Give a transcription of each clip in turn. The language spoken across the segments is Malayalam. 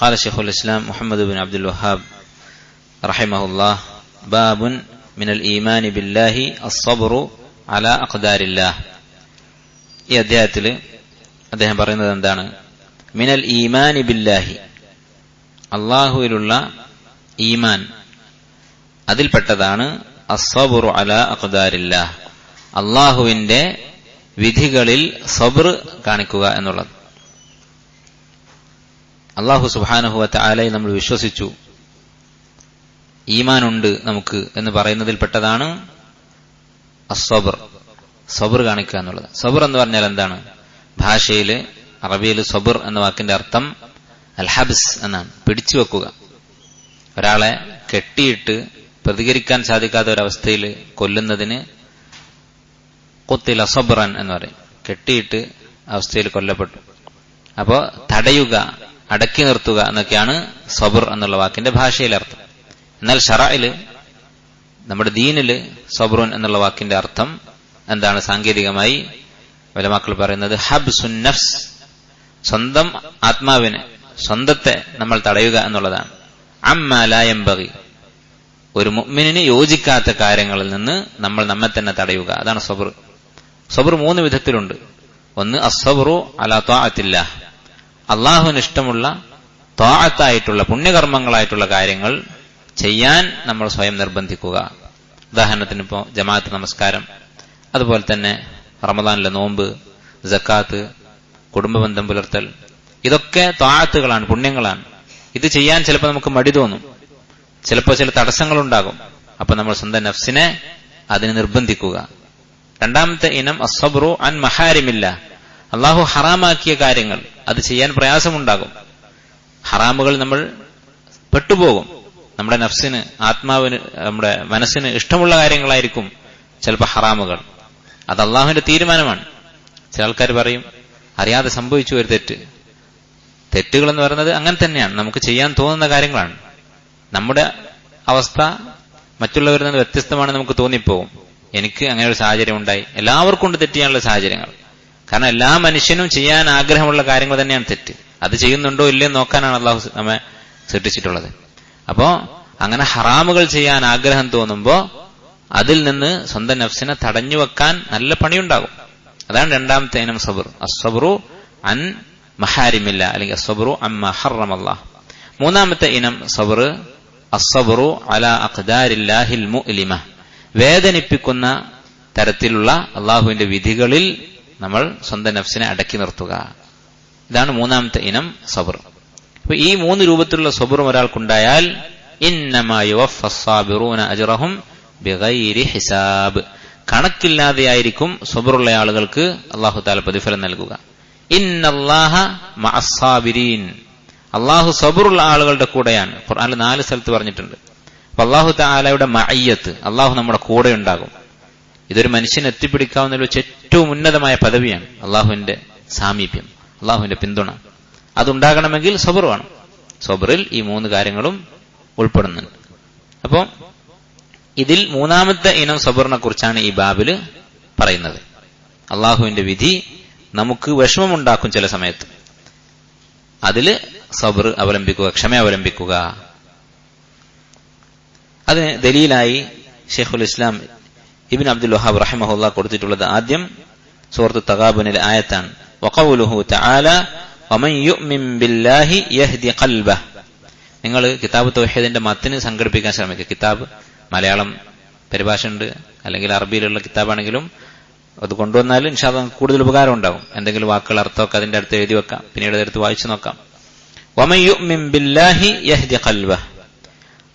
قال شيخ الإسلام محمد بن عبد الوهاب رحمه الله باب من الإيمان بالله الصبر على أقدار الله ഈ അധ്യായത്തിൽ അദ്ദേഹം പറയുന്നത് എന്താണ് മിനൽ ഈമാനി ബില്ലാഹി അള്ളാഹുവിലുള്ള ഈമാൻ അതിൽപ്പെട്ടതാണ് അസ്വബുറു അല അഖ്ദാരില്ല അള്ളാഹുവിന്റെ വിധികളിൽ സബർ കാണിക്കുക എന്നുള്ളത് അള്ളാഹു സുബാനുഹുവത്തെ ആലയിൽ നമ്മൾ വിശ്വസിച്ചു. ഈമാനുണ്ട് നമുക്ക് എന്ന് പറയുന്നതിൽ പെട്ടതാണ് അസ്വബർ സബർ കാണിക്കുക എന്നുള്ളത്. സബർ എന്ന് പറഞ്ഞാൽ എന്താണ്? ഭാഷയിൽ അറബിയിൽ സബർ എന്ന വാക്കിന്റെ അർത്ഥം അൽഹബ്സ് എന്നാണ്. പിടിച്ചു വെക്കുക. ഒരാളെ കെട്ടിയിട്ട് പ്രതികരിക്കാൻ സാധിക്കാത്ത ഒരവസ്ഥയിൽ കൊല്ലുന്നതിന് കൊത്തിൽ സബറൻ എന്ന് പറയും. കെട്ടിയിട്ട് അവസ്ഥയിൽ കൊല്ലപ്പെട്ടു. അപ്പോ തടയുക അടക്കി നിർത്തുക എന്നൊക്കെയാണ് സബുർ എന്നുള്ള വാക്കിന്റെ ഭാഷയിലെ അർത്ഥം. എന്നാൽ ഷറായിൽ നമ്മുടെ ദീനിൽ സബറുൻ എന്നുള്ള വാക്കിന്റെ അർത്ഥം എന്താണ് സാങ്കേതികമായി വലമാക്കൾ പറയുന്നത്? ഹബ് സുന്നഫ്സ് സ്വന്തം ആത്മാവിനെ സ്വന്തത്തെ നമ്മൾ തടയുക എന്നുള്ളതാണ്. അമ്മാലായംബകി ഒരു മുഗ്മിനിന് യോജിക്കാത്ത കാര്യങ്ങളിൽ നിന്ന് നമ്മൾ നമ്മെ തന്നെ തടയുക. അതാണ് സബർ. സബർ മൂന്ന് വിധത്തിലുണ്ട്. ഒന്ന് അസബറു അലാ ത്വാഅത്തില്ല അള്ളാഹുവിന് ഇഷ്ടമുള്ള ത്വാഅത്തായിട്ടുള്ള പുണ്യകർമ്മങ്ങളായിട്ടുള്ള കാര്യങ്ങൾ ചെയ്യാൻ നമ്മൾ സ്വയം നിർബന്ധിക്കുക. ഉദാഹരണത്തിന് ഇപ്പോൾ ജമാഅത്ത് നമസ്കാരം അതുപോലെ തന്നെ റമദാനിലെ നോമ്പ് ജക്കാത്ത് കുടുംബബന്ധം പുലർത്തൽ ഇതൊക്കെ താഴത്തുകളാണ് പുണ്യങ്ങളാണ്. ഇത് ചെയ്യാൻ ചിലപ്പോൾ നമുക്ക് മടി തോന്നും. ചിലപ്പോൾ ചില തടസ്സങ്ങളുണ്ടാകും. അപ്പൊ നമ്മൾ സ്വന്തം നഫ്സിനെ അതിന് നിർബന്ധിക്കുക. രണ്ടാമത്തെ ഇനം അസബ്രു അൻ മഹാരിമില്ല. അള്ളാഹു ഹറാമാക്കിയ കാര്യങ്ങൾ. അത് ചെയ്യാൻ പ്രയാസമുണ്ടാകും. ഹറാമുകൾ നമ്മൾ പെട്ടുപോകും. നമ്മുടെ നഫ്സിന് ആത്മാവിന് നമ്മുടെ മനസ്സിന് ഇഷ്ടമുള്ള കാര്യങ്ങളായിരിക്കും ചിലപ്പോൾ ഹറാമുകൾ. അത് അള്ളാഹുവിന്റെ തീരുമാനമാണ്. ചില ആൾക്കാർ പറയും അറിയാതെ സംഭവിച്ചു ഒരു തെറ്റ്. തെറ്റുകൾ എന്ന് പറയുന്നത് അങ്ങനെ തന്നെയാണ്. നമുക്ക് ചെയ്യാൻ തോന്നുന്ന കാര്യങ്ങളാണ്. നമ്മുടെ അവസ്ഥ മറ്റുള്ളവരിൽ നിന്ന് വ്യത്യസ്തമാണ് നമുക്ക് തോന്നിപ്പോകും. എനിക്ക് അങ്ങനെ ഒരു സാഹചര്യം ഉണ്ടായി. എല്ലാവർക്കും ഉണ്ട് തെറ്റ് ചെയ്യാനുള്ള സാഹചര്യങ്ങൾ. കാരണം എല്ലാ മനുഷ്യനും ചെയ്യാൻ ആഗ്രഹമുള്ള കാര്യങ്ങൾ തന്നെയാണ് തെറ്റ്. അത് ചെയ്യുന്നുണ്ടോ ഇല്ലയോ നോക്കാനാണ് അള്ളാഹു നമ്മെ സൃഷ്ടിച്ചിട്ടുള്ളത്. അപ്പോ അങ്ങനെ ഹറാമുകൾ ചെയ്യാൻ ആഗ്രഹം തോന്നുമ്പോ അതിൽ നിന്ന് സ്വന്തം നഫ്സിനെ തടഞ്ഞു വെക്കാൻ നല്ല പണിയുണ്ടാകും. അതാണ് രണ്ടാമത്തെ ഇനം സബർ. അസബറു അൻ മഹാരിമില്ല അല്ലെങ്കിൽ അസബറു അൻ മഹറമല്ല മൂന്നാമത്തെ ഇനം സബർ അസബറു അല അഖ്ദാരില്ലാഹിൽ മുഅ്ലിമ. വേദനിപ്പിക്കുന്ന തരത്തിലുള്ള അള്ളാഹുവിന്റെ വിധികളിൽ നമ്മൾ സ്വന്തം നഫ്സിനെ അടക്കി നിർത്തുക. ഇതാണ് മൂന്നാമത്തെ ഇനം സബർ. അപ്പൊ ഈ മൂന്ന് രൂപത്തിലുള്ള സബറും ഒരാൾക്കുണ്ടായാൽ ഹിസാബ്. കണക്കില്ലാതെയായിരിക്കും സബറുള്ള ആളുകൾക്ക് അള്ളാഹു താല പ്രതിഫലം നൽകുക. അള്ളാഹു സബറുള്ള ആളുകളുടെ കൂടെയാണ്. നാല് സ്ഥലത്ത് പറഞ്ഞിട്ടുണ്ട്. അപ്പൊ അള്ളാഹു താലയുടെ മയ്യത്ത് അള്ളാഹു നമ്മുടെ കൂടെ ഉണ്ടാകും. ഇതൊരു മനുഷ്യനെ എത്തിപ്പിടിക്കാവുന്ന വെച്ച് ഏറ്റവും ഉന്നതമായ പദവിയാണ് അള്ളാഹുവിന്റെ സാമീപ്യം അള്ളാഹുവിന്റെ പിന്തുണ. അതുണ്ടാകണമെങ്കിൽ സബർ വേണം. സബറിൽ ഈ മൂന്ന് കാര്യങ്ങളും ഉൾപ്പെടുന്നുണ്ട്. അപ്പോൾ ഇതിൽ മൂന്നാമത്തെ ഇനം സബറിനെ കുറിച്ചാണ് ഈ ബാബിൽ പറയുന്നത്. അള്ളാഹുവിന്റെ വിധി നമുക്ക് വിഷമമുണ്ടാക്കും ചില സമയത്ത്. അതിൽ സബർ അവലംബിക്കുക ക്ഷമ അവലംബിക്കുക. അതിന് ദലീലായി ഷെയ്ഖുൽ ഇസ്ലാം ഇബിൻ അബ്ദുൽ വഹാബ് റഹിമഹുല്ല കൊടുത്തിട്ടുള്ളത് ആദ്യം സുഹൃത്ത് തകാബുനിൽ ആയത്താണ്. വഖൗലുഹു തആല വമൻ ബില്ലാഹി യഹ്ദി നിങ്ങൾ കിതാബ് തൗഹീദിന്റെ മത്തിന് സംഘടിപ്പിക്കാൻ ശ്രമിക്കുക. കിതാബ് മലയാളം പരിഭാഷ ഉണ്ട് അല്ലെങ്കിൽ അറബിയിലുള്ള കിതാബാണെങ്കിലും അത് കൊണ്ടുവന്നാൽ ഇൻഷാദ് കൂടുതൽ ഉപകാരം ഉണ്ടാവും. എന്തെങ്കിലും വാക്കുകൾ അർത്ഥമൊക്കെ അതിന്റെ അടുത്ത് എഴുതി വെക്കാം. പിന്നീട് അതെടുത്ത് വായിച്ചു നോക്കാം. വമൻ ബില്ലാഹി യഹ്ദി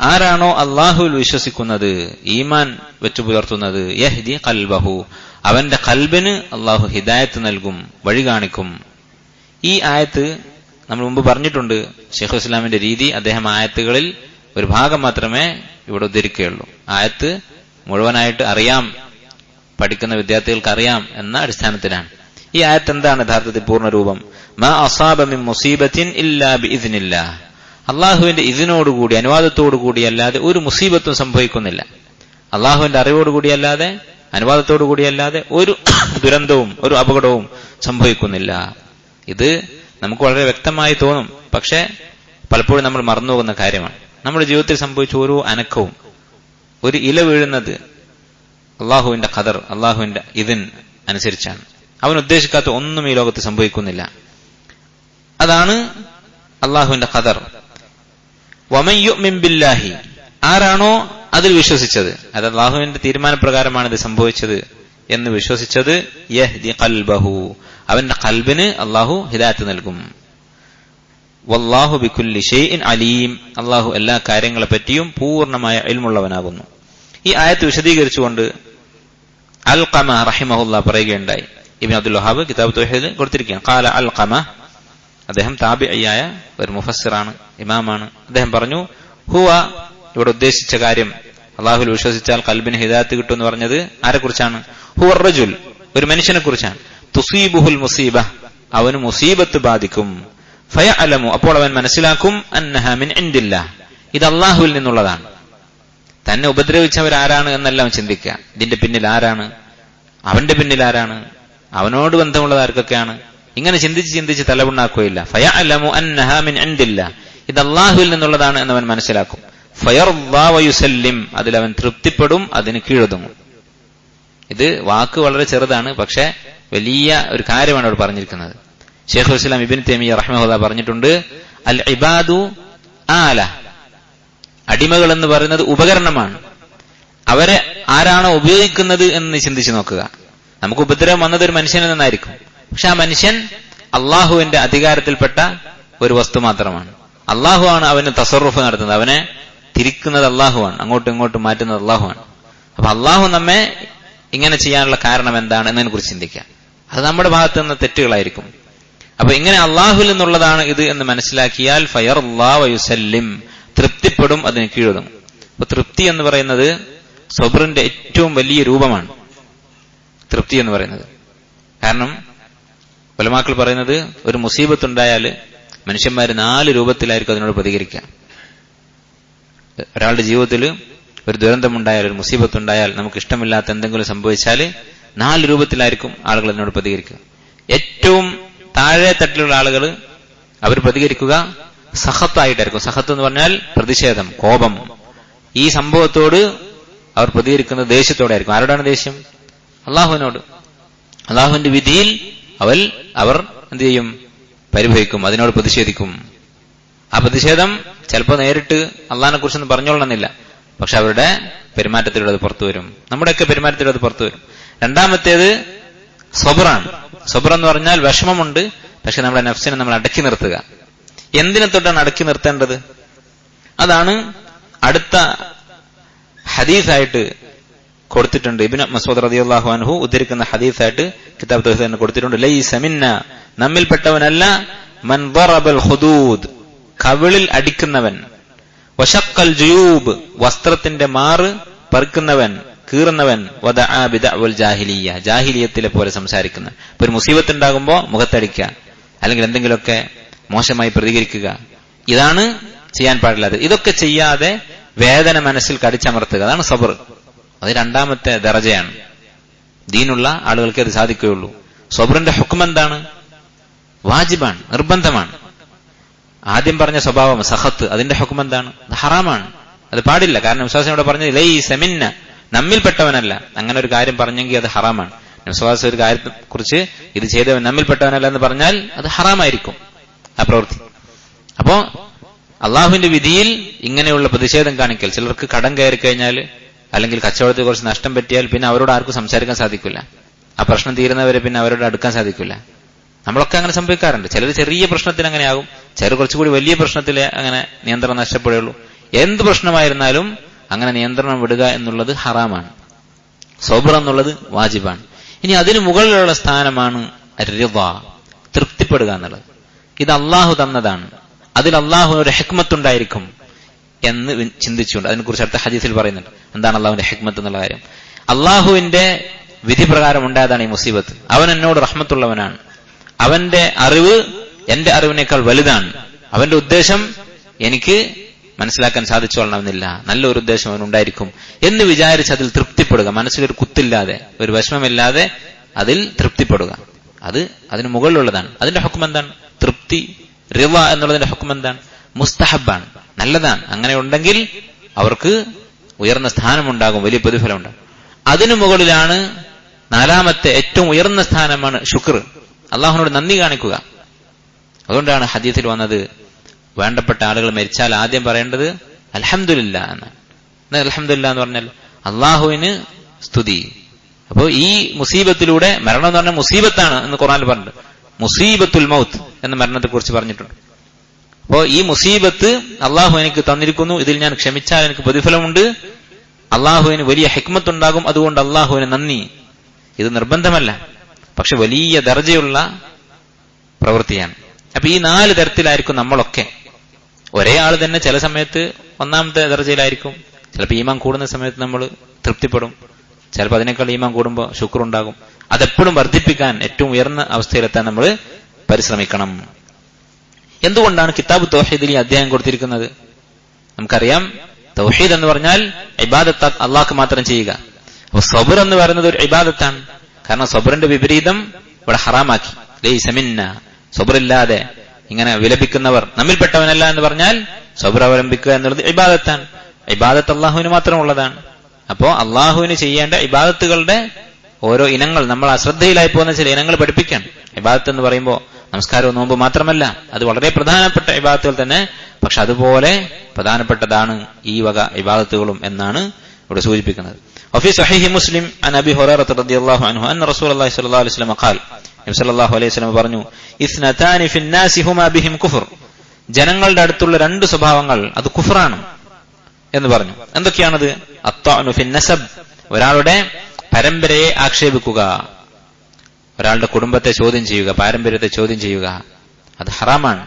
ആരാണോ അള്ളാഹുവിൽ വിശ്വസിക്കുന്നത് ഈമാൻ വെച്ചു പുലർത്തുന്നത് യഹ്ദി കൽബഹു അവന്റെ കൽബിന് അള്ളാഹു ഹിദായത്ത് നൽകും വഴി കാണിക്കും. ഈ ആയത്ത് നമ്മൾ മുമ്പ് പറഞ്ഞിട്ടുണ്ട് ഷെയ്ഖ് ഇസ്ലാമിന്റെ രീതി അദ്ദേഹം ആയത്തുകളിൽ ഒരു ഭാഗം മാത്രമേ ഇവിടെ ഉദ്ധരിക്കുകയുള്ളൂ. ആയത്ത് മുഴുവനായിട്ട് അറിയാം പഠിക്കുന്ന വിദ്യാർത്ഥികൾക്ക് അറിയാം എന്ന അടിസ്ഥാനത്തിലാണ്. ഈ ആയത്ത് എന്താണ് യഥാർത്ഥത്തിൽ പൂർണ രൂപം? മാ അസാബമിൻ മുസീബത്തിൻ ഇല്ലാ ബിഇദ്നില്ലാ അള്ളാഹുവിന്റെ ഇതിനോടുകൂടി അനുവാദത്തോടുകൂടി അല്ലാതെ ഒരു മുസീബത്തും സംഭവിക്കുന്നില്ല. അള്ളാഹുവിന്റെ അറിവോടുകൂടി അല്ലാതെ അനുവാദത്തോടുകൂടി അല്ലാതെ ഒരു ദുരന്തവും ഒരു അപകടവും സംഭവിക്കുന്നില്ല. ഇത് നമുക്ക് വളരെ വ്യക്തമായി തോന്നും. പക്ഷെ പലപ്പോഴും നമ്മൾ മറന്നുപോകുന്ന കാര്യമാണ്. നമ്മുടെ ജീവിതത്തിൽ സംഭവിച്ച ഓരോ അനക്കവും ഒരു ഇല വീഴുന്നത് അള്ളാഹുവിന്റെ ഖദർ അള്ളാഹുവിന്റെ ഇതിൻ അനുസരിച്ചാണ്. അവൻ ഉദ്ദേശിക്കാത്ത ഒന്നും ഈ ലോകത്ത് സംഭവിക്കുന്നില്ല. അതാണ് അള്ളാഹുവിന്റെ ഖദർ. ബില്ലാഹി. ആരാണോ അതിൽ വിശ്വസിച്ചത്. അത് അള്ളാഹുവിന്റെ തീരുമാനപ്രകാരമാണ് ഇത് സംഭവിച്ചത് എന്ന് വിശ്വസിച്ചത് യഹ്ദി ഖൽബഹു. അവന്റെ കൽബിന് അള്ളാഹു ഹിദായത്ത് നൽകും. വല്ലാഹു ബിക്കുല്ലി ഷെയ്ൻ അലീം. അള്ളാഹു എല്ലാ കാര്യങ്ങളെ പറ്റിയും പൂർണമായ ഇൽമുള്ളവനാകുന്നു. ഈ ആയത്ത് വിശദീകരിച്ചുകൊണ്ട് അൽ കമ റഹിമഹുല്ല പറയുകയുണ്ടായി. ഇബിൻ അബ്ദുൽ വഹാബ് കിതാബ് തൊഹീദ് കൊടുത്തിരിക്കുകയാണ്. കാല അൽ ഖമ അദ്ദേഹം താബിയായ ഒരു മുഫസ്സിറാണ് ഇമാമാണ്. അദ്ദേഹം പറഞ്ഞു ഹുവ ഇവിടെ ഉദ്ദേശിച്ച കാര്യം അള്ളാഹുൽ വിശ്വസിച്ചാൽ കൽബിന് ഹിദായത്ത് കിട്ടും എന്ന് പറഞ്ഞത് ആരെക്കുറിച്ചാണ്? ഹുവ റജുൽ ഒരു മനുഷ്യനെ കുറിച്ചാണ് തുസീബുഹുൽ മുസീബ അവന് മുസീബത്ത് ബാധിക്കും. ഫയ അലമു അപ്പോൾ അവൻ മനസ്സിലാക്കും ഇത് അള്ളാഹുവിൽ നിന്നുള്ളതാണ്. തന്നെ ഉപദ്രവിച്ചവരാരാണ് എന്നെല്ലാം ചിന്തിക്കുക. ഇതിന്റെ പിന്നിൽ ആരാണ്? അവന്റെ പിന്നിൽ ആരാണ്? അവനോട് ബന്ധമുള്ളത് ആർക്കൊക്കെയാണ്? ഇങ്ങനെ ചിന്തിച്ച് ചിന്തിച്ച് തലവുണ്ണാക്കുകയില്ല ഫയ അലമു അന്നഹാമിൻ അൻഡില്ല ഇത് അള്ളാഹുവിൽ നിന്നുള്ളതാണ് എന്നവൻ മനസ്സിലാക്കും. ഫയർ വയുസല്ലിം. അതിൽ അവൻ തൃപ്തിപ്പെടും അതിന് കീഴൊതുങ്ങും. ഇത് വാക്ക് വളരെ ചെറുതാണ് പക്ഷെ വലിയ ഒരു കാര്യമാണ് അവിടെ പറഞ്ഞിരിക്കുന്നത്. ഷെയ്ഖ് ഇസ്ലാം ഇബിൻ തേമിയ റഹ്മഹദ പറഞ്ഞിട്ടുണ്ട് അൽ ഇബാദു ആല. അടിമകൾ എന്ന് പറയുന്നത് ഉപകരണമാണ്. അവരെ ആരാണോ ഉപയോഗിക്കുന്നത് എന്ന് ചിന്തിച്ചു നോക്കുക. നമുക്ക് ഉപദ്രവം വന്നത് ഒരു മനുഷ്യനിൽ നിന്നായിരിക്കും. പക്ഷെ ആ മനുഷ്യൻ അള്ളാഹുവിന്റെ അധികാരത്തിൽപ്പെട്ട ഒരു വസ്തു മാത്രമാണ്. അള്ളാഹു ആണ് അവന് തസറുഫ് നടത്തുന്നത്. അവനെ തിരിക്കുന്നത് അള്ളാഹുവാണ്. അങ്ങോട്ടും ഇങ്ങോട്ടും മാറ്റുന്നത് അള്ളാഹുവാണ്. അപ്പൊ അള്ളാഹു നമ്മെ ഇങ്ങനെ ചെയ്യാനുള്ള കാരണം എന്താണ് എന്നതിനെ കുറിച്ച് ചിന്തിക്കാം അത് നമ്മുടെ ഭാഗത്ത് നിന്ന് തെറ്റുകളായിരിക്കും. അപ്പൊ ഇങ്ങനെ അള്ളാഹുൽ നിന്നുള്ളതാണ് ഇത് എന്ന് മനസ്സിലാക്കിയാൽ ഫയർ അള്ളാഹുസല്ലിം തൃപ്തിപ്പെടും അതിന് കീഴൊതുങ്ങും. അപ്പൊ തൃപ്തി എന്ന് പറയുന്നത് സൊബറിന്റെ ഏറ്റവും വലിയ രൂപമാണ്. തൃപ്തി എന്ന് പറയുന്നത്. കാരണം പലമാക്കൾ പറയുന്നത് ഒരു മുസീബത്ത് ഉണ്ടായാൽ മനുഷ്യന്മാർ നാല് രൂപത്തിലായിരിക്കും അതിനോട് പ്രതികരിക്കുക. ഒരാളുടെ ജീവിതത്തിൽ ഒരു ദുരന്തമുണ്ടായാൽ ഒരു മുസീബത്ത് ഉണ്ടായാൽ നമുക്ക് ഇഷ്ടമില്ലാത്ത എന്തെങ്കിലും സംഭവിച്ചാൽ നാല് രൂപത്തിലായിരിക്കും ആളുകൾ അതിനോട് പ്രതികരിക്കുക. ഏറ്റവും താഴെ തട്ടിലുള്ള ആളുകൾ അവർ പ്രതികരിക്കുക സഹത്തായിട്ടായിരിക്കും. സഹത്ത് എന്ന് പറഞ്ഞാൽ പ്രതിഷേധം കോപം. ഈ സംഭവത്തോട് അവർ പ്രതികരിക്കുന്നത് ദേഷ്യത്തോടെ ആയിരിക്കും ആരോടാണ് ദേഷ്യം? അള്ളാഹുവിനോട്. അള്ളാഹുവിന്റെ വിധിയിൽ അവൽ അവർ എന്ത് ചെയ്യും? പരിഭവിക്കും അതിനോട് പ്രതിഷേധിക്കും. ആ പ്രതിഷേധം ചിലപ്പോൾ നേരിട്ട് അള്ളഹാനെ കുറിച്ചൊന്നും പറഞ്ഞോളണമെന്നില്ല. പക്ഷെ അവരുടെ പെരുമാറ്റത്തിലൂടെ അത് പുറത്തു വരും. നമ്മുടെയൊക്കെ പെരുമാറ്റത്തിലൂടെ അത് പുറത്തു വരും. രണ്ടാമത്തേത് സ്വബറാണ് എന്ന് പറഞ്ഞാൽ വിഷമമുണ്ട് പക്ഷെ നമ്മുടെ നഫ്സിനെ നമ്മൾ അടക്കി നിർത്തുക. എന്തിനെ തൊട്ടാണ് അടക്കി നിർത്തേണ്ടത്? അതാണ് അടുത്ത ഹദീസായിട്ട് കൊടുത്തിട്ടുണ്ട്. ഇബിൻ മസൂദ് റളിയല്ലാഹു അൻഹു ഉദ്ധരിക്കുന്ന ഹദീസായിട്ട് കിതാബ് തൗഹീദ് തന്നെ കൊടുത്തിട്ടുണ്ട്. ലൈ സമിന്ന നമ്മിൽപ്പെട്ടവനല്ല മൻ ദറബൽ ഖുദൂദ് കവിളിൽ അടിക്കുന്നവൻ. വശക്കൽ ജുയൂബ് വസ്ത്രത്തിന്റെ മാറ് പറിക്കുന്നവൻ കീറുന്നവൻ. ജാഹിലിയ ജാഹിലിയത്തിലെ പോലെ സംസാരിക്കുന്ന. ഒരു മുസീബത്ത് ഉണ്ടാകുമ്പോൾ മുഖത്തടിക്കുക അല്ലെങ്കിൽ എന്തെങ്കിലുമൊക്കെ മോശമായി പ്രതികരിക്കുക. ഇതാണ് ചെയ്യാൻ പാടില്ലാത്തത്. ഇതൊക്കെ ചെയ്യാതെ വേദന മനസ്സിൽ കടിച്ചമർത്തുക. അതാണ് സബർ. അത് രണ്ടാമത്തെ ദറജയാണ്. ദീനുള്ള ആളുകൾക്ക് അത് സാധിക്കുകയുള്ളൂ. സ്വബറിന്റെ ഹുക്കം എന്താണ്? വാജിബാണ് നിർബന്ധമാണ്. ആദ്യം പറഞ്ഞ സ്വഭാവം സഹത്ത് അതിന്റെ ഹുക്കം എന്താണ്? ഹറാമാണ്. അത് പാടില്ല. കാരണം വിശ്വാസിനോട് പറഞ്ഞത് ലൈ സെമിന്ന നമ്മിൽപ്പെട്ടവനല്ല. അങ്ങനെ ഒരു കാര്യം പറഞ്ഞെങ്കിൽ അത് ഹറാമാണ്. വിശ്വാസ ഒരു കാര്യത്തെ കുറിച്ച് ഇത് ചെയ്തവൻ നമ്മിൽപ്പെട്ടവനല്ല എന്ന് പറഞ്ഞാൽ അത് ഹറാമായിരിക്കും ആ പ്രവൃത്തി. അപ്പോ അള്ളാഹുവിന്റെ വിധിയിൽ ഇങ്ങനെയുള്ള പ്രതിഷേധം കാണിക്കൽ ചിലർക്ക് കടം കയറി കഴിഞ്ഞാൽ അല്ലെങ്കിൽ കച്ചവടത്തിൽ കുറച്ച് നഷ്ടം പറ്റിയാൽ പിന്നെ അവരോട് ആർക്കും സംസാരിക്കാൻ സാധിക്കില്ല. ആ പ്രശ്നം തീരുന്നവരെ പിന്നെ അവരോട് അടുക്കാൻ സാധിക്കില്ല. നമ്മളൊക്കെ അങ്ങനെ സംഭവിക്കാറുണ്ട്. ചിലർ ചെറിയ പ്രശ്നത്തിന് അങ്ങനെയാകും. ചിലർ കുറച്ചുകൂടി വലിയ പ്രശ്നത്തിൽ അങ്ങനെ നിയന്ത്രണം നഷ്ടപ്പെടുകയുള്ളൂ. എന്ത് പ്രശ്നമായിരുന്നാലും അങ്ങനെ നിയന്ത്രണം വിടുക എന്നുള്ളത് ഹറാമാണ്. സോബർ എന്നുള്ളത് വാജിബാണ്. ഇനി അതിനു മുകളിലുള്ള സ്ഥാനമാണ് തൃപ്തിപ്പെടുക എന്നുള്ളത്. ഇത് അള്ളാഹു തന്നതാണ്. അതിൽ അള്ളാഹു ഒരു ഹെക്മത്തുണ്ടായിരിക്കും എന്ന് ചിന്തിച്ചുകൊണ്ട്. അതിനെക്കുറിച്ച് അടുത്ത ഹദീസിൽ പറയുന്നുണ്ട്. എന്താണ് അള്ളാഹുവിന്റെ ഹിക്മത്ത് എന്നുള്ള കാര്യം. അള്ളാഹുവിന്റെ വിധി പ്രകാരം ഉണ്ടായതാണ് ഈ മുസീബത്ത്. അവൻ എന്നോട് റഹ്മത്തുള്ളവനാണ്. അവന്റെ അറിവ് എന്റെ അറിവിനേക്കാൾ വലുതാണ്. അവന്റെ ഉദ്ദേശം എനിക്ക് മനസ്സിലാക്കാൻ സാധിച്ചോളണമെന്നില്ല. നല്ലൊരു ഉദ്ദേശം അവനുണ്ടായിരിക്കും എന്ന് വിചാരിച്ച് അതിൽ തൃപ്തിപ്പെടുക. മനസ്സിലൊരു കുത്തില്ലാതെ ഒരു വിഷമമില്ലാതെ അതിൽ തൃപ്തിപ്പെടുക. അത് അതിന് മുകളിലുള്ളതാണ്. അതിന്റെ ഹുക്കം എന്താണ് തൃപ്തി റിവ എന്നുള്ളതിന്റെ ഹുക്കം എന്താണ് മുസ്തഹബാണ്. നല്ലതാണ്. അങ്ങനെ ഉണ്ടെങ്കിൽ അവർക്ക് ഉയർന്ന സ്ഥാനമുണ്ടാകും വലിയ പ്രതിഫലം ഉണ്ടാകും അതിനു മുകളിലാണ് നാലാമത്തെ ഏറ്റവും ഉയർന്ന സ്ഥാനമാണ് ശുക്ർ. അള്ളാഹുനോട് നന്ദി കാണിക്കുക. അതുകൊണ്ടാണ് ഹദീസിൽ വന്നത് വേണ്ടപ്പെട്ട ആളുകൾ മരിച്ചാൽ ആദ്യം പറയേണ്ടത് അലഹമില്ല എന്ന് അലഹമില്ല എന്ന് പറഞ്ഞാൽ അള്ളാഹുവിന് സ്തുതി. അപ്പോ ഈ മുസീബത്തിലൂടെ മരണം എന്ന് പറഞ്ഞാൽ മുസീബത്താണ് എന്ന് ഖുറാനിൽ പറഞ്ഞിട്ടുണ്ട്. മുസീബത്തുൽ മൗത്ത് എന്ന മരണത്തെ കുറിച്ച് പറഞ്ഞിട്ടുണ്ട്. അപ്പോ ഈ മുസീബത്ത് അള്ളാഹു എനിക്ക് തന്നിരിക്കുന്നു. ഇതിൽ ഞാൻ ക്ഷമിച്ചാൽ എനിക്ക് പ്രതിഫലമുണ്ട്. അള്ളാഹുവിന് വലിയ ഹെക്മത്തുണ്ടാകും. അതുകൊണ്ട് അള്ളാഹുവിന് നന്ദി. ഇത് നിർബന്ധമല്ല. പക്ഷെ വലിയ ദർജയുള്ള പ്രവൃത്തിയാണ്. അപ്പൊ ഈ നാല് തരത്തിലായിരിക്കും നമ്മളൊക്കെ. ഒരേ ആൾ തന്നെ ചില സമയത്ത് ഒന്നാമത്തെ ദർജയിലായിരിക്കും. ചിലപ്പോൾ ഈമാൻ കൂടുന്ന സമയത്ത് നമ്മൾ തൃപ്തിപ്പെടും. ചിലപ്പോൾ അതിനേക്കാൾ ഈമാൻ കൂടുമ്പോൾ ശുക്രുണ്ടാകും. അതെപ്പോഴും വർദ്ധിപ്പിക്കാൻ ഏറ്റവും ഉയർന്ന അവസ്ഥയിലെത്താൻ നമ്മൾ പരിശ്രമിക്കണം. എന്തുകൊണ്ടാണ് കിതാബ് തൗഹീദിൽ ഈ അധ്യായം കൊടുത്തിരിക്കുന്നത്? നമുക്കറിയാം. തൗഹീദ് എന്ന് പറഞ്ഞാൽ ഇബാദത്ത് അള്ളാഹ്ക്ക് മാത്രം ചെയ്യുക. അപ്പൊ സബുർ എന്ന് പറയുന്നത് ഒരു ഇബാദത്താണ്. കാരണം സബുറിന്റെ വിപരീതം ഇവിടെ ഹറാമാക്കി. ലൈസമിന്ന സബുറില്ലാതെ ഇങ്ങനെ വിലപിക്കുന്നവർ നമ്മിൽപ്പെട്ടവനല്ല എന്ന് പറഞ്ഞാൽ സബുർ അവലംബിക്കുക എന്നുള്ളത് ഇബാദത്താണ്. ഇബാദത്ത് അള്ളാഹുവിന് മാത്രമുള്ളതാണ് അപ്പോ അള്ളാഹുവിന് ചെയ്യേണ്ട ഇബാദത്തുകളുടെ ഓരോ ഇനങ്ങൾ നമ്മൾ അശ്രദ്ധയിലായി പോകുന്ന ചില ഇനങ്ങൾ പഠിപ്പിക്കണം. ഇബാദത്ത് എന്ന് പറയുമ്പോൾ നമസ്കാരവും നോമ്പ് മാത്രമല്ല അത് വളരെ പ്രധാനപ്പെട്ട ഇബാദത്തുകൾ തന്നെ പക്ഷെ അതുപോലെ പ്രധാനപ്പെട്ടതാണ് ഈ വക ഇബാദത്തുകളും എന്നാണ് ഇവിടെ സൂചിപ്പിക്കുന്നത് وفي صحيح مسلم عن ابي هريره رضي الله عنه ان رسول الله صلى الله عليه وسلم قال നബി സല്ലല്ലാഹു അലൈഹി വസല്ലം പറഞ്ഞു ഇസ്നതാനി ഫിൻ നാസി ഹുമാ ബിഹിം കുഫർ ജനങ്ങളുടെ അടുത്തുള്ള രണ്ട് സ്വഭാവങ്ങൾ അത് കുഫറാണ് എന്ന് പറഞ്ഞു എന്തൊക്കെയാണത് അത്താനു ഫിൻ നസബ് ഒരാളുടെ പരമ്പരയെ ആക്ഷേപിക്കുക ഒരാളുടെ കുടുംബത്തെ ചോദ്യം ചെയ്യുക പാരമ്പര്യത്തെ ചോദ്യം ചെയ്യുക അത് ഹറാമാണ്.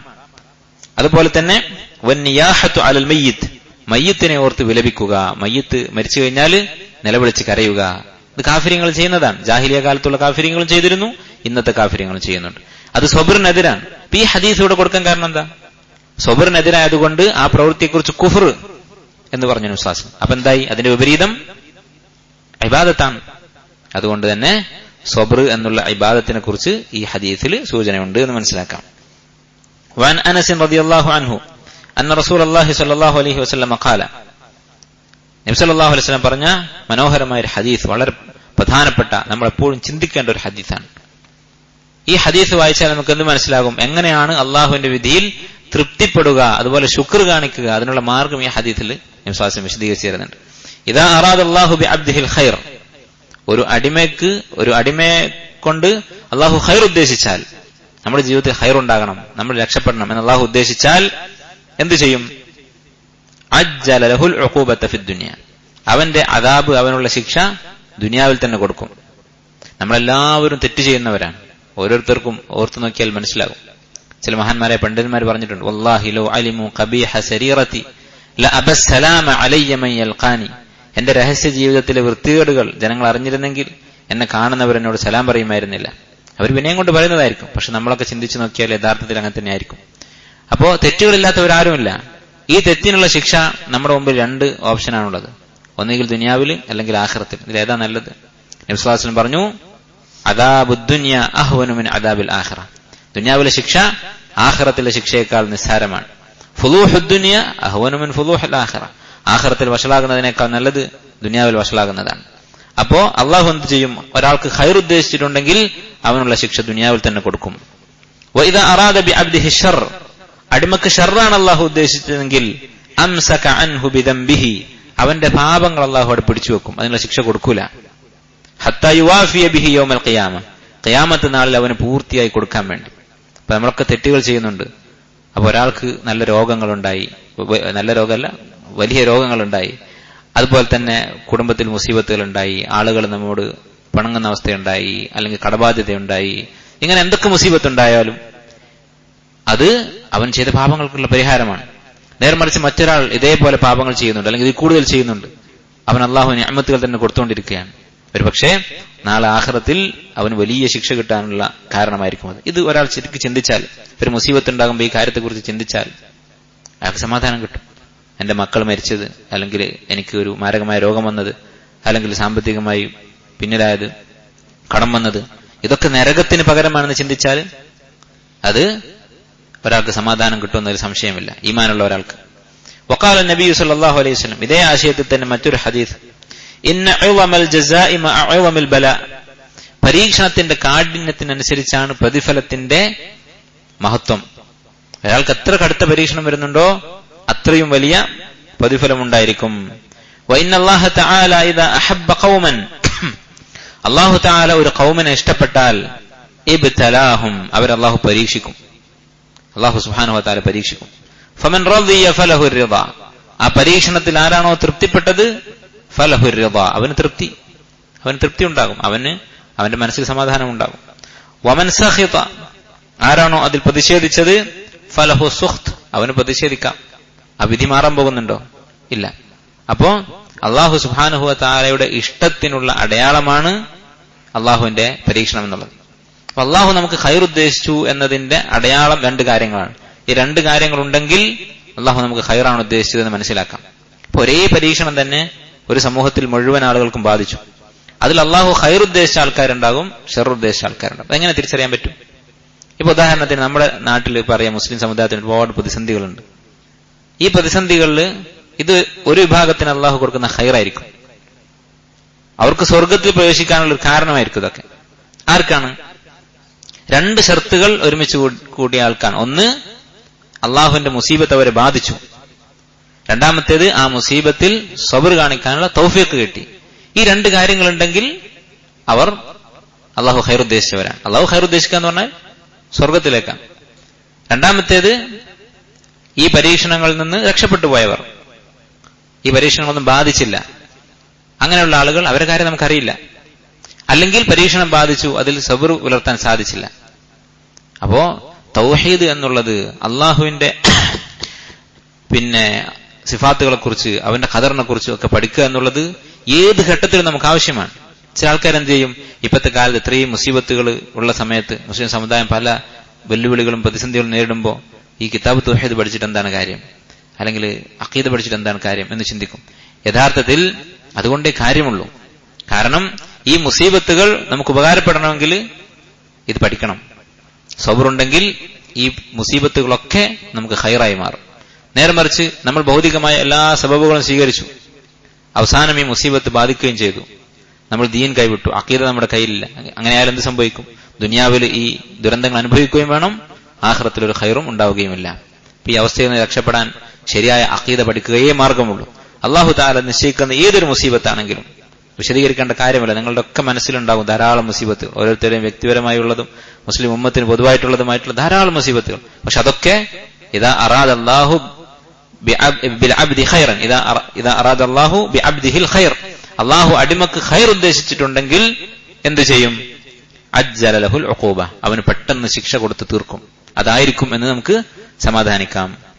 അതുപോലെ തന്നെ വന്നിയാഹത്തു അലൽ മയ്യത്ത് മയ്യത്തിനെ ഓർത്ത് വിലപിക്കുക മയ്യത്ത് മരിച്ചു കഴിഞ്ഞാൽ നിലവിളിച്ച് കരയുക. ഇത് കാഫര്യങ്ങൾ ചെയ്യുന്നതാണ്. ജാഹിലിയ കാലത്തുള്ള കാഫര്യങ്ങളും ചെയ്തിരുന്നു ഇന്നത്തെ കാഫര്യങ്ങളും ചെയ്യുന്നുണ്ട്. അത് സ്വബറിനെതിരാണ്. ഈ ഹദീസ് ഇവിടെ കൊടുക്കാൻ കാരണം എന്താ? സ്വബറിനെതിരായതുകൊണ്ട് ആ പ്രവൃത്തിയെക്കുറിച്ച് കുഫർ എന്ന് പറഞ്ഞു വിശ്വാസം അപ്പൊ എന്തായി? അതിന്റെ വിപരീതം? ഇബാദത്താണ്. അതുകൊണ്ട് തന്നെ സ്വബർ എന്നുള്ള ഇബാദത്തിനെ കുറിച്ച് ഈ ഹദീസിൽ സൂചനയുണ്ട് എന്ന് മനസ്സിലാക്കാം وعن انس رضي الله عنه ان رسول الله صلى الله عليه وسلم قال നബി സല്ലല്ലാഹു അലൈഹി വസല്ലം പറഞ്ഞ മനോഹരമായ ഒരു ഹദീസ് വളരെ പ്രധാനപ്പെട്ട നമ്മൾ എപ്പോഴും ചിന്തിക്കേണ്ട ഒരു ഹദീസാണ് ഈ ഹദീസ് വായിച്ചാൽ നമുക്ക് എന്ത് മനസ്സിലാകും എങ്ങനെയാണ് അള്ളാഹുവിന്റെ വിധിയിൽ തൃപ്തിപ്പെടുക അതുപോലെ ശുക്ർ കാണിക്കുക അതിനുള്ള മാർഗം ഈ ഹദീസിൽ വിശ്വാസം വിശദീകരിച്ചു തരുന്നുണ്ട് ഇതാ അറാദ് അള്ളാഹു ബി അബ്ദിഹിൽ ഖൈർ ഒരു അടിമയ്ക്ക് ഒരു അടിമയെ കൊണ്ട് അള്ളാഹു ഹൈർ ഉദ്ദേശിച്ചാൽ നമ്മുടെ ജീവിതത്തിൽ ഹൈർ ഉണ്ടാകണം നമ്മൾ രക്ഷപ്പെടണം എന്ന് അള്ളാഹു ഉദ്ദേശിച്ചാൽ എന്ത് ചെയ്യും? ദുനിയ. അവന്റെ അതാബ് അവനുള്ള ശിക്ഷ ദുനിയാവിൽ തന്നെ കൊടുക്കും. നമ്മളെല്ലാവരും തെറ്റ് ചെയ്യുന്നവരാണ്. ഓരോരുത്തർക്കും ഓർത്തു നോക്കിയാൽ മനസ്സിലാകും. ചില മഹാന്മാരെ പണ്ഡിതന്മാർ പറഞ്ഞിട്ടുണ്ട് അലിമു കബീഹ ശരീറത്തി എന്റെ രഹസ്യ ജീവിതത്തിലെ വൃത്തികേടുകൾ ജനങ്ങൾ അറിഞ്ഞിരുന്നെങ്കിൽ എന്നെ കാണുന്നവർ എന്നോട് സലാം പറയുമായിരുന്നില്ല. അവർ വിനയം കൊണ്ട് പറയുന്നതായിരിക്കും. പക്ഷെ നമ്മളൊക്കെ ചിന്തിച്ചു നോക്കിയാൽ യഥാർത്ഥത്തിൽ അങ്ങനെ തന്നെയായിരിക്കും. അപ്പോ തെറ്റുകളില്ലാത്തവരാരുമില്ല. ഈ തെറ്റിനുള്ള ശിക്ഷ നമ്മുടെ മുമ്പിൽ രണ്ട് ഓപ്ഷനാണുള്ളത്. ഒന്നുകിൽ ദുനിയാവിൽ അല്ലെങ്കിൽ ആഹ്റത്തിൽ ഇതിൽ ഏതാ നല്ലത്? നബ്സ്ലാസ്ലം പറഞ്ഞു അദാബുദ്ദുന്യ അഹ്വനുമിൻ അദാബിൽ ആഹ്റ ദുനിയാവിലെ ശിക്ഷ ആഹ്റത്തിലെ ശിക്ഷയേക്കാൾ നിസ്സാരമാണ്. ഫുലൂഹുദ്ദുനിയ അഹ്വനുമിൻ ഫുലൂഹൽ ആഹ്റ ആഹ്റത്തിൽ വഷളാകുന്നതിനേക്കാൾ നല്ലത് ദുനിയാവിൽ വഷളാകുന്നതാണ്. അപ്പോ അള്ളാഹു എന്ത് ചെയ്യും? ഒരാൾക്ക് ഹൈർ ഉദ്ദേശിച്ചിട്ടുണ്ടെങ്കിൽ അവനുള്ള ശിക്ഷ ദുനിയാവിൽ തന്നെ കൊടുക്കും. ബി അബ്ദിഹി ഷർ. അടിമക്ക് ഷർറാണ് അള്ളാഹു ഉദ്ദേശിച്ചതെങ്കിൽ അംസക അൻഹു ബിദംബിഹി. അവന്റെ പാപങ്ങൾ അള്ളാഹു അവിടെ പിടിച്ചു വെക്കും. അതിനുള്ള ശിക്ഷ കൊടുക്കൂല. ഹത്ത യുവാഫിയ ബിഹി ഖിയാമ. ഖിയാമത്ത് നാളിൽ അവന് പൂർത്തിയായി കൊടുക്കാൻ വേണ്ടി. അപ്പൊ നമ്മളൊക്കെ തെറ്റുകൾ ചെയ്യുന്നുണ്ട്. അപ്പൊ ഒരാൾക്ക് നല്ല രോഗങ്ങളുണ്ടായി. നല്ല രോഗമല്ല വലിയ രോഗങ്ങളുണ്ടായി. അതുപോലെ തന്നെ കുടുംബത്തിൽ മുസീബത്തുകൾ ഉണ്ടായി ആളുകൾ നമ്മോട് പണങ്ങുന്ന അവസ്ഥയുണ്ടായി. അല്ലെങ്കിൽ കടബാധ്യതയുണ്ടായി. ഇങ്ങനെ എന്തൊക്കെ മുസീബത്ത് ഉണ്ടായാലും അത് അവൻ ചെയ്ത പാപങ്ങൾക്കുള്ള പരിഹാരമാണ്. നേർമറിച്ച് മറ്റൊരാൾ ഇതേപോലെ പാപങ്ങൾ ചെയ്യുന്നുണ്ട്. അല്ലെങ്കിൽ ഇത് കൂടുതൽ ചെയ്യുന്നുണ്ട്. അവൻ അള്ളാഹുവിന് അമ്മത്തുകൾ തന്നെ കൊടുത്തുകൊണ്ടിരിക്കുകയാണ് ഒരു പക്ഷേ നാളെ ആഹ്റത്തിൽ അവന് വലിയ ശിക്ഷ കിട്ടാനുള്ള കാരണമായിരിക്കും അത്. ഇത് ഒരാൾ ശരിക്കും ചിന്തിച്ചാൽ ഒരു മുസീബത്ത് ഉണ്ടാകുമ്പോൾ ഈ കാര്യത്തെക്കുറിച്ച് ചിന്തിച്ചാൽ അയാൾക്ക് സമാധാനം കിട്ടും. എന്റെ മക്കൾ മരിച്ചത് അല്ലെങ്കിൽ എനിക്ക് ഒരു മാരകമായ രോഗം വന്നത് അല്ലെങ്കിൽ സാമ്പത്തികമായി പിന്നിലായത് കടം വന്നത് ഇതൊക്കെ നരകത്തിന് പകരമാണെന്ന് ചിന്തിച്ചാൽ അത് ഒരാൾക്ക് സമാധാനം കിട്ടുമെന്നൊരു സംശയമില്ല ഈമാനുള്ള ഒരാൾക്ക്. വക്കാല നബി സല്ലാഹു അലൈഹി വസ്ലം ഇതേ ആശയത്തിൽ തന്നെ മറ്റൊരു ഹദീസ് ഇന്ന ബല പരീക്ഷണത്തിന്റെ കാഠിന്യത്തിനനുസരിച്ചാണ് പ്രതിഫലത്തിന്റെ മഹത്വം. അയാൾക്ക് എത്ര കടുത്ത പരീക്ഷണം വരുന്നുണ്ടോ അത്രയും വലിയ പ്രതിഫലമുണ്ടായിരിക്കും. അള്ളാഹു തആല ഒരു കൗമനെ ഇഷ്ടപ്പെട്ടാൽ ഇബ്തലാഹും അവർ അള്ളാഹു പരീക്ഷിക്കും. അള്ളാഹു സുഹാനു താല പരീക്ഷിക്കും. ഫമൻ റളിയ ഫലഹു റിള ആ പരീക്ഷണത്തിൽ ആരാണോ തൃപ്തിപ്പെട്ടത്? ഫലഹു റിള അവന് തൃപ്തി. അവന് തൃപ്തി ഉണ്ടാകും. അവന് അവന്റെ മനസ്സിൽ സമാധാനം ഉണ്ടാകും. വമൻ സഹിത. ആരാണോ അതിൽ പ്രതിഷേധിച്ചത്? ഫലഹു സുഖ്ത്. അവന് പ്രതിഷേധിക്കാം. ആ വിധി മാറാൻ പോകുന്നുണ്ടോ? ഇല്ല. അപ്പോ അള്ളാഹു സുബാനുഹുവ താരയുടെ ഇഷ്ടത്തിനുള്ള അടയാളമാണ് അള്ളാഹുവിന്റെ പരീക്ഷണം എന്നുള്ളത്. അപ്പൊ അള്ളാഹു നമുക്ക് ഖൈർ ഉദ്ദേശിച്ചു എന്നതിന്റെ അടയാളം രണ്ട് കാര്യങ്ങളാണ്. ഈ രണ്ട് കാര്യങ്ങൾ ഉണ്ടെങ്കിൽ അള്ളാഹു നമുക്ക് ഖൈറാണ് ഉദ്ദേശിച്ചതെന്ന് മനസ്സിലാക്കാം. അപ്പൊ ഒരേ പരീക്ഷണം തന്നെ ഒരു സമൂഹത്തിൽ മുഴുവൻ ആളുകൾക്കും ബാധിച്ചു. അതിൽ അള്ളാഹു ഖൈർ ഉദ്ദേശിച്ച ആൾക്കാരുണ്ടാകും ഷെർ ഉദ്ദേശിച്ച ആൾക്കാരുണ്ടാകും. എങ്ങനെ തിരിച്ചറിയാൻ പറ്റും? ഇപ്പൊ ഉദാഹരണത്തിന് നമ്മുടെ നാട്ടിൽ പറയാം മുസ്ലിം സമുദായത്തിന് ഒരുപാട് പ്രതിസന്ധികളുണ്ട്. ഈ പ്രതിസന്ധികളിൽ ഇത് ഒരു വിഭാഗത്തിന് അള്ളാഹു കൊടുക്കുന്ന ഹൈറായിരിക്കും അവർക്ക് സ്വർഗത്തിൽ പ്രവേശിക്കാനുള്ള ഒരു കാരണമായിരിക്കും ഇതൊക്കെ. ആർക്കാണ്? രണ്ട് ഷർത്തുകൾ ഒരുമിച്ച് കൂടിയ ആൾക്കാണ്. ഒന്ന് അള്ളാഹുവിന്റെ മുസീബത്ത് അവരെ ബാധിച്ചു. രണ്ടാമത്തേത് ആ മുസീബത്തിൽ സബർ കാണിക്കാനുള്ള തൗഫീഖ് കിട്ടി. ഈ രണ്ട് കാര്യങ്ങളുണ്ടെങ്കിൽ അവർ അള്ളാഹു ഹൈറുദ്ദേശിച്ചവരാണ് അള്ളാഹു ഖൈർ ഉദ്ദേശിക്കുക എന്ന് പറഞ്ഞാൽ സ്വർഗത്തിലേക്കാണ് രണ്ടാമത്തേത് ഈ പരീക്ഷണങ്ങളിൽ നിന്ന് രക്ഷപ്പെട്ടു പോയവർ. ഈ പരീക്ഷണങ്ങളൊന്നും ബാധിച്ചില്ല. അങ്ങനെയുള്ള ആളുകൾ അവരുടെ കാര്യം നമുക്കറിയില്ല. അല്ലെങ്കിൽ പരീക്ഷണം ബാധിച്ചു അതിൽ സബർ പുലർത്താൻ സാധിച്ചില്ല. അപ്പോ തൗഹീദ് എന്നുള്ളത് അള്ളാഹുവിന്റെ പിന്നെ സിഫാത്തുകളെ കുറിച്ച് അവന്റെ ഖദറിനെ കുറിച്ചും ഒക്കെ പഠിക്കുക എന്നുള്ളത് ഏത് ഘട്ടത്തിലും നമുക്ക് ആവശ്യമാണ്. ചില ആൾക്കാർ എന്ത് ചെയ്യും? ഇപ്പോഴത്തെ കാലത്ത് ഇത്രയും മുസീബത്തുകൾ ഉള്ള സമയത്ത് മുസ്ലിം സമുദായം പല വെല്ലുവിളികളും പ്രതിസന്ധികളും നേരിടുമ്പോൾ ഈ കിതാബ് തുഹീദ് പഠിച്ചിട്ട് എന്താണ് കാര്യം? അല്ലെങ്കിൽ അക്കീദ് പഠിച്ചിട്ട് എന്താണ് കാര്യം എന്ന് ചിന്തിക്കും. യഥാർത്ഥത്തിൽ അതുകൊണ്ടേ കാര്യമുള്ളൂ. കാരണം ഈ മുസീബത്തുകൾ നമുക്ക് ഉപകാരപ്പെടണമെങ്കിൽ ഇത് പഠിക്കണം. സബറുണ്ടെങ്കിൽ ഈ മുസീബത്തുകളൊക്കെ നമുക്ക് ഹൈറായി മാറും. നേരെ മറിച്ച് നമ്മൾ ഭൗതികമായ എല്ലാ സബബുകളും സ്വീകരിച്ചു. അവസാനം ഈ മുസീബത്ത് ബാധിക്കുകയും ചെയ്തു. നമ്മൾ ദീൻ കൈവിട്ടു. അക്കീത നമ്മുടെ കയ്യിലില്ല. അങ്ങനെ ആയാലും എന്ത് സംഭവിക്കും? ദുനിയാവിൽ ഈ ദുരന്തങ്ങൾ അനുഭവിക്കുകയും വേണം. ആഹ്റത്തിൽ ഒരു ഹൈറും ഉണ്ടാവുകയുമില്ല ഈ അവസ്ഥയിൽ നിന്ന് രക്ഷപ്പെടാൻ ശരിയായ അക്കീത പഠിക്കുകയേ മാർഗമുള്ളൂ. അള്ളാഹു താല നിശ്ചയിക്കുന്ന ഏതൊരു മുസീബത്താണെങ്കിലും വിശദീകരിക്കേണ്ട കാര്യമില്ല. നിങ്ങളുടെ ഒക്കെ മനസ്സിലുണ്ടാകും ധാരാളം മുസീബത്ത്. ഓരോരുത്തരെയും വ്യക്തിപരമായുള്ളതും മുസ്ലിം ഉമ്മത്തിന് പൊതുവായിട്ടുള്ളതുമായിട്ടുള്ള ധാരാളം മുസീബത്തുകൾ. പക്ഷെ അതൊക്കെ ഇതാ അറാദ് അള്ളാഹു അള്ളാഹു അടിമക്ക് ഖൈർ ഉദ്ദേശിച്ചിട്ടുണ്ടെങ്കിൽ എന്തു ചെയ്യും? അജ്ജലഹുൽ അവന് പെട്ടെന്ന് ശിക്ഷ കൊടുത്ത് തീർക്കും. അതായിരിക്കും എന്ന് നമുക്ക് സമാധാനിക്കാം.